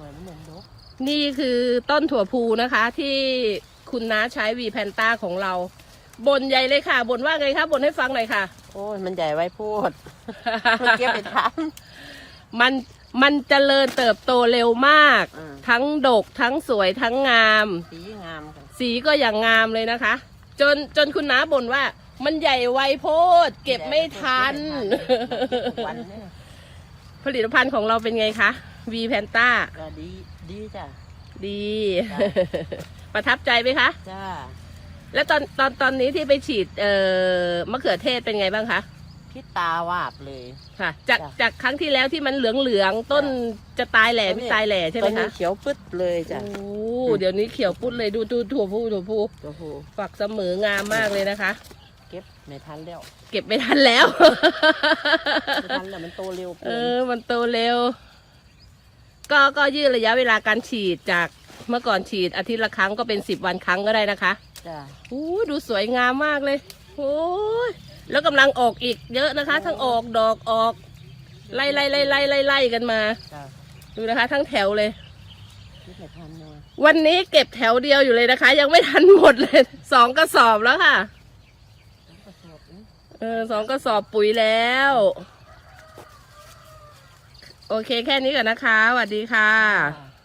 มือนเหมือนนกนี่คือต้นถั่วพูนะคะที่คุณน้าใช้วีแพนต้าของเรา บนใหญ่เลยค่ะบนว่าไงคะบนให้ฟังหน่อยค่ะ โอ้ยมันใหญ่ไว้พูดเมื่อกี้ไปทมันมันเจริญเติบโตเร็วมาก อืมทั้งดกทั้งสวยทั้งงามำสีงามค่ะสีก็อย่างงามเลยนะคะ จนจนคุณน้าบ่นว่า มันใหญ่ไวโพด เก็บไม่ทันทุกวันเนี่ยผลิตภัณฑ์ของเราเป็นไงคะ วีแพนต้าก็ดีดีจ้ะ ดี จ้ะ ประทับใจไหมคะ จ้าแล้วตอนตอนตอนนี้ที่ไปฉีดเอ่อมะเขือเทศเป็นไงบ้างคะพิษตาวาบเลย ค่ะ จากจ้ะจากครั้งที่แล้วที่มันเหลืองเหลืองๆต้นจะตายแหล่ไม่ตายแหล่ใช่ไหมตอนนี้คะเขียวปึ๊ดเลยจ้ะ โอ้เดี๋ยวนี้เขียวปุ๊ดเลยดูดูถั่วพูถั่วพูโอ้โหฝักเสมองามมากเลยนะคะ เก็บไม่ทันแล้วเก็บไม่ทันแล้ว ไม่ทันแล้วมันโตเร็วเอเกินอมันโตเร็ว ก็ก็ยืดระยะเวลาการฉีดจากเมื่อก่อนฉีดอาทิตย์ละครั้งก็เป็นสิบวันครั้งก็ได้นะคะจ้ะอู้ดูสวยงามมากเลยโอ้ยแล้วกำลังออกอีกเยอะนะคะ ทั้งออกดอกออก ไล่ไล่ไล่ไล่ไล่ไล่กันมา จ้ะดูนะคะ ทั้งแถวเลยคิดไม่ทันเลยวันนี้เก็บแถวเดียวอยู่เลยนะคะ ยังไม่ทันหมดเลย สองกระสอบแล้วค่ะกระสอบนี้เออสองกระสอบปุ๋ยแล้ว โอเคแค่นี้ก่อนนะคะสวัสดีค่ะ